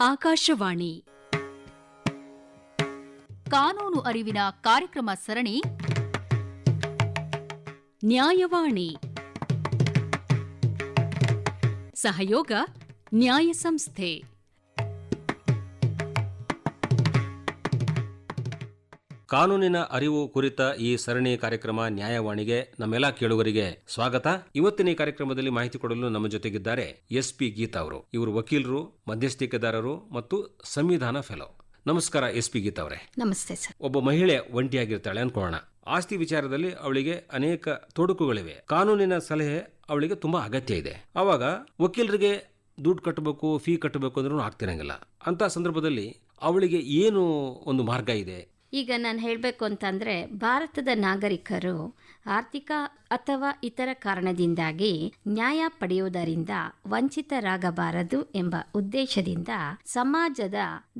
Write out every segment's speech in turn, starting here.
ಆಕಾಶವಾಣಿ. ಕಾನೂನು ಅರಿವಿನ ಕಾರ್ಯಕ್ರಮ ಸರಣಿ. ನ್ಯಾಯವಾಣಿ. ಸಹಯೋಗ ನ್ಯಾಯ ಸಂಸ್ಥೆ ಕಾನೂನಿನ ಅರಿವು ಕುರಿತ ಈ ಸರಣಿ ಕಾರ್ಯಕ್ರಮ ನ್ಯಾಯವಾಣಿಗೆ ನಮ್ಮೆಲ್ಲ ಕೇಳುವರಿಗೆ ಸ್ವಾಗತ. ಇವತ್ತಿನ ಈ ಕಾರ್ಯಕ್ರಮದಲ್ಲಿ ಮಾಹಿತಿ ಕೊಡಲು ನಮ್ಮ ಜೊತೆಗಿದ್ದಾರೆ ಎಸ್ ಪಿ ಗೀತಾ ಅವರು. ಇವರು ವಕೀಲರು ಮಧ್ಯಸ್ಥಿಕೆದಾರರು ಮತ್ತು ಸಂವಿಧಾನ ಫೆಲೋ ನಮಸ್ಕಾರ ಎಸ್ ಪಿ ಗೀತಾ ಅವರೇ. ನಮಸ್ತೆ ಸರ್. ಒಬ್ಬ ಮಹಿಳೆ ಒಂಟಿಯಾಗಿರ್ತಾಳೆ ಅನ್ಕೋಣ ಆಸ್ತಿ ವಿಚಾರದಲ್ಲಿ ಅವಳಿಗೆ ಅನೇಕ ತೊಡಕುಗಳಿವೆ. ಕಾನೂನಿನ ಸಲಹೆ ಅವಳಿಗೆ ತುಂಬಾ ಅಗತ್ಯ ಇದೆ. ಆವಾಗ ವಕೀಲರಿಗೆ ದುಡ್ಡು ಕಟ್ಟಬೇಕು ಫೀ ಕಟ್ಟಬೇಕು ಅಂದ್ರೂ ಆಗ್ತಿರಂಗಿಲ್ಲ ಅಂತ ಸಂದರ್ಭದಲ್ಲಿ ಅವಳಿಗೆ ಏನು ಒಂದು ಮಾರ್ಗ ಇದೆ? ಈಗ ನಾನು ಹೇಳಬೇಕು ಅಂತಂದರೆ, ಭಾರತದ ನಾಗರಿಕರು ಆರ್ಥಿಕ ಅಥವಾ ಇತರ ಕಾರಣದಿಂದಾಗಿ ನ್ಯಾಯ ಪಡೆಯುವುದರಿಂದ ವಂಚಿತರಾಗಬಾರದು ಎಂಬ ಉದ್ದೇಶದಿಂದ ಸಮಾಜದ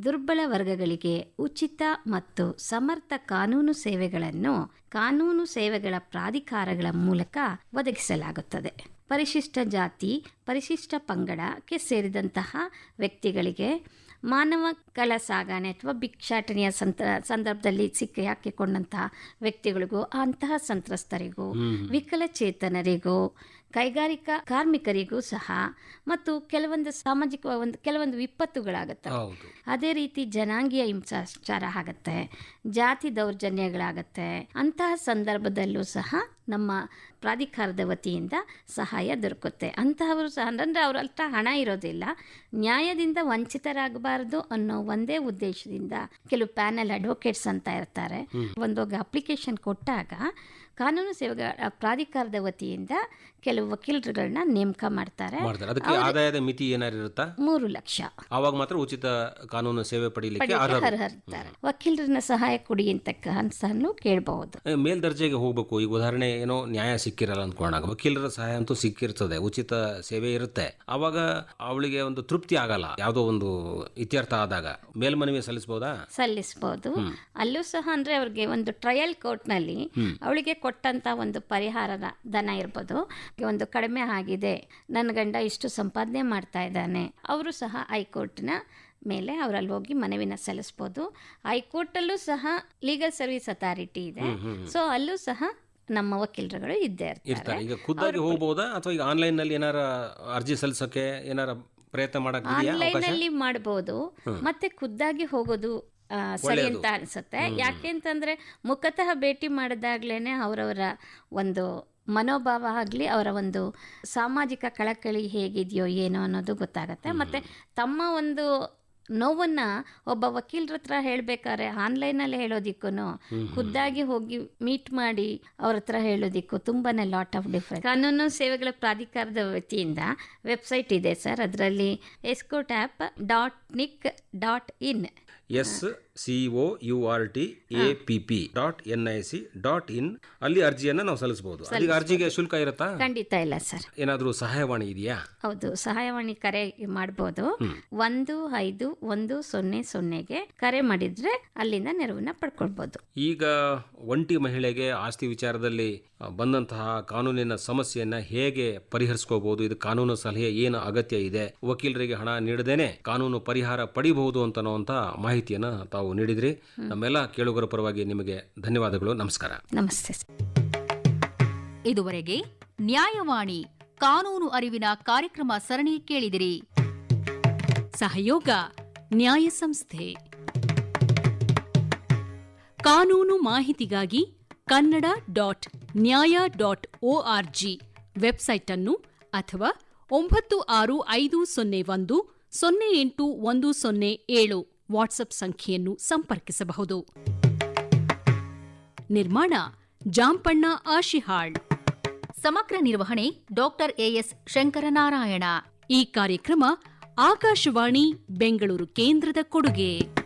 ದುರ್ಬಲ ವರ್ಗಗಳಿಗೆ ಉಚಿತ ಮತ್ತು ಸಮರ್ಥ ಕಾನೂನು ಸೇವೆಗಳನ್ನು ಕಾನೂನು ಸೇವೆಗಳ ಪ್ರಾಧಿಕಾರಗಳ ಮೂಲಕ ಒದಗಿಸಲಾಗುತ್ತದೆ. ಪರಿಶಿಷ್ಟ ಜಾತಿ, ಪರಿಶಿಷ್ಟ ಪಂಗಡಕ್ಕೆ ಸೇರಿದಂತಹ ವ್ಯಕ್ತಿಗಳಿಗೆ ಮಾನವಗಳ ಸಾಗಣೆ ಅಥವಾ ಭಿಕ್ಷಾಟನೆಯ ಸಂತ ಸಂದರ್ಭದಲ್ಲಿ ಸಿಕ್ಕಿ ಹಾಕಿಕೊಂಡಂತಹ ವ್ಯಕ್ತಿಗಳಿಗೂ ಅಂತಹ ಸಂತ್ರಸ್ತರಿಗೂ ವಿಕಲಚೇತನರಿಗೂ ಕೈಗಾರಿಕಾ ಕಾರ್ಮಿಕರಿಗೂ ಸಹ ಮತ್ತು ಕೆಲವೊಂದು ಸಾಮಾಜಿಕ ಒಂದು ಕೆಲವೊಂದು ವಿಪತ್ತುಗಳಾಗುತ್ತೆ ಅದೇ ರೀತಿ ಜನಾಂಗೀಯ ಹಿಂಸಾಚಾರ ಆಗತ್ತೆ ಜಾತಿ ದೌರ್ಜನ್ಯಗಳಾಗತ್ತೆ ಅಂತಹ ಸಂದರ್ಭದಲ್ಲೂ ಸಹ ನಮ್ಮ ಪ್ರಾಧಿಕಾರದ ವತಿಯಿಂದ ಸಹಾಯ ದೊರಕುತ್ತೆ. ಅಂತಹವರು ಸಹ ಅಂದರೆ ಅವ್ರ ಹತ್ರ ಹಣ ಇರೋದಿಲ್ಲ. ನ್ಯಾಯದಿಂದ ವಂಚಿತರಾಗಬಾರದು ಅನ್ನೋ ಒಂದೇ ಉದ್ದೇಶದಿಂದ ಕೆಲವು ಪ್ಯಾನಲ್ ಅಡ್ವೊಕೇಟ್ಸ್ ಅಂತ ಇರ್ತಾರೆ. ಒಂದು ಅಪ್ಲಿಕೇಶನ್ ಕೊಟ್ಟಾಗ ಕಾನೂನು ಸೇವೆಗಳ ಪ್ರಾಧಿಕಾರದ ವತಿಯಿಂದ ಕೆಲವು ವಕೀಲರುಗಳನ್ನ ನೇಮಕ ಮಾಡ್ತಾರೆ. ಆದಾಯದ ಮಿತಿ ಏನಾರಿರುತ್ತಾ ಮೂರು ಲಕ್ಷ. ಆವಾಗ ಮಾತ್ರ ಉಚಿತ ಕಾನೂನು ಸೇವೆ ಪಡೆಯಲಿಕ್ಕೆ ಅರ್ಹರಿರ್ತಾರೆ. ವಕೀಲರನ್ನ ಸಹಾಯ ಕೊಡಿ ಅಂತ ಹಂಸನ್ನು ಕೇಳಬಹುದು ಮೇಲ್ದರ್ಜೆಗೆ ಹೋಗಬೇಕು. ಈಗ ಉದಾಹರಣೆ ಏನೋ ನ್ಯಾಯ ಸಿಕ್ಕಿರಲ್ಲ ಅಂದ್ಕೊಂಡಾಗ ವಕೀಲರ ಸಹಾಯ ಅಂತೂ ಸಿಕ್ಕಿರ್ತದೆ ಉಚಿತ ಸೇವೆ ಇರುತ್ತೆ. ಅವಾಗ ಅವಳಿಗೆ ಒಂದು ತೃಪ್ತಿ ಆಗಲ್ಲ ಯಾವುದೋ ಒಂದು ಇತ್ಯರ್ಥ ಆದಾಗ. ಮೇಲ್ಮನವಿ ಸಲ್ಲಿಸಬಹುದಾ ಸಲ್ಲಿಸಬಹುದು ಅಲ್ಲೂ ಸಹ ಅಂದ್ರೆ ಅವ್ರಿಗೆ ಒಂದು ಟ್ರಯಲ್ ಕೋರ್ಟ್ನಲ್ಲಿ ಅವಳಿಗೆ ಕೊಟ್ಟಂತ ಒಂದು ಪರಿಹಾರದ ಧನ ಇರ್ಬೋದು. ಒಂದು ಕಡಿಮೆ ಆಗಿದೆ ನನ್ನ ಗಂಡ ಇಷ್ಟು ಸಂಪಾದನೆ ಮಾಡ್ತಾ ಇದ್ದಾನೆ. ಅವರು ಸಹ ಹೈಕೋರ್ಟ್ನ ಮೇಲೆ ಅವರಲ್ಲಿ ಹೋಗಿ ಮನವಿನ ಸಲ್ಲಿಸ್ಬೋದು. ಹೈಕೋರ್ಟಲ್ಲೂ ಸಹ ಲೀಗಲ್ ಸರ್ವಿಸ್ ಅಥಾರಿಟಿ ಇದೆ. ಸೊ ಅಲ್ಲೂ ಸಹ ನಮ್ಮ ವಕೀಲರುಗಳು ಇದ್ದೇ ಇರ್ತಾರೆ. ಈಗ ಖುದ್ದಾಗಿ ಹೋಗಬಹುದಾ ಅಥವಾ ಈಗ ಆನ್ಲೈನ್ನಲ್ಲಿ ಏನಾರ ಅರ್ಜಿ ಸಲ್ಲಿಸೋಕೆ ಏನಾರ ಪ್ರಯತ್ನ ಮಾಡಕ್ ಆನ್ಲೈನ್ ಅಲ್ಲಿ ಮಾಡಬಹುದು ಮತ್ತೆ ಖುದ್ದಾಗಿ ಹೋಗೋದು ಸರಿ ಅಂತ ಅನ್ಸುತ್ತೆ. ಯಾಕೆ ಅಂತಂದ್ರೆ ಮುಖತಃ ಭೇಟಿ ಮಾಡಿದಾಗ್ಲೇನೆ ಅವರವರ ಒಂದು ಮನೋಭಾವ ಆಗಲಿ ಅವರ ಒಂದು ಸಾಮಾಜಿಕ ಕಳಕಳಿ ಹೇಗಿದೆಯೋ ಏನೋ ಅನ್ನೋದು ಗೊತ್ತಾಗತ್ತೆ. ಮತ್ತೆ ತಮ್ಮ ಒಂದು ನೋವನ್ನ ಒಬ್ಬ ವಕೀಲರ ಹತ್ರ ಹೇಳ್ಬೇಕಾದ್ರೆ ಆನ್ಲೈನಲ್ಲಿ ಹೇಳೋದಿಕ್ಕೂ ಖುದ್ದಾಗಿ ಹೋಗಿ ಮೀಟ್ ಮಾಡಿ ಅವ್ರ ಹತ್ರ ಹೇಳೋದಿಕ್ಕೂ ತುಂಬಾನೇ ಲಾಟ್ ಆಫ್ ಡಿಫ್ರೆನ್ಸ್ ಕಾನೂನು ಸೇವೆಗಳ ಪ್ರಾಧಿಕಾರದ ವತಿಯಿಂದ ವೆಬ್ಸೈಟ್ ಇದೆ ಸರ್. ಅದರಲ್ಲಿ S court app dot nic dot in S C O U R T A P P dot N I C dot in ಅಲ್ಲಿ ಅರ್ಜಿಯನ್ನ ನಾವು ಸಲ್ಲಿಸಬಹುದು ಅಲ್ಲಿಗೆ ಅರ್ಜಿಗೆ ಶುಲ್ಕ ಇರುತ್ತಾ? ಖಂಡಿತ ಇಲ್ಲ ಸರ್. ಏನಾದರೂ ಸಹಾಯವಾಣಿ ಇದೆಯಾ? ಹೌದು ಸಹಾಯವಾಣಿ ಕರೆ ಮಾಡಬಹುದು ಒಂದು ಐದು ಒಂದು ಸೊನ್ನೆ ಸೊನ್ನೆಗೆ ಕರೆ ಮಾಡಿದ್ರೆ ಅಲ್ಲಿಂದ ನೆರವನ್ನ ಪಡ್ಕೊಳ್ಬಹುದು ಈಗ ಒಂಟಿ ಮಹಿಳೆಗೆ ಆಸ್ತಿ ವಿಚಾರದಲ್ಲಿ ಬಂದಂತಹ ಕಾನೂನಿನ ಸಮಸ್ಯೆಯನ್ನ ಹೇಗೆ ಪರಿಹರಿಸ್ಕೋಬಹುದು ಇದು ಕಾನೂನು ಸಲಹೆ ಏನು ಅಗತ್ಯ ಇದೆ? ವಕೀಲರಿಗೆ ಹಣ ನೀಡದೇನೆ ಕಾನೂನು ಪರಿಹಾರ ಪಡಿಬಹುದು ಅಂತನ್ನುವಂತ ಮಾಹಿತಿಯನ್ನ ತಾವು ನೀಡಿದ್ರಿ. ನಮ್ಮೆಲ್ಲ ಕೇಳುಗರ ಪರವಾಗಿ ನಿಮಗೆ ಧನ್ಯವಾದಗಳು. ನಮಸ್ಕಾರ. ನಮಸ್ತೆ ಇದುವರೆಗೆ ನ್ಯಾಯವಾಣಿ ಕಾನೂನು ಅರಿವಿನ ಕಾರ್ಯಕ್ರಮ ಸರಣಿ ಕೇಳಿದಿರಿ. ಸಹಯೋಗ ನ್ಯಾಯ ಸಂಸ್ಥೆ. ಕಾನೂನು ಮಾಹಿತಿಗಾಗಿ Kannada dot Nyaya dot O R G website ಅನ್ನು ಅಥವಾ ಒಂಬತ್ತು ಆರು ಐದು ಸೊನ್ನೆ ಒಂದು ಸೊನ್ನೆ ಎಂಟು ಒಂದು ಸೊನ್ನೆ ಏಳು ವಾಟ್ಸ್ಆಪ್ ಸಂಖ್ಯೆಯನ್ನು ಸಂಪರ್ಕಿಸಬಹುದು. ನಿರ್ಮಾಣ ಜಾಂಪಣ್ಣ ಆಶಿಹಾಳ್. ಸಮಗ್ರ ನಿರ್ವಹಣೆ ಡಾಕ್ಟರ್ ಎಎಸ್ ಶಂಕರನಾರಾಯಣ. ಈ ಕಾರ್ಯಕ್ರಮ ಆಕಾಶವಾಣಿ, ಬೆಂಗಳೂರು ಕೇಂದ್ರದ ಕೊಡುಗೆ.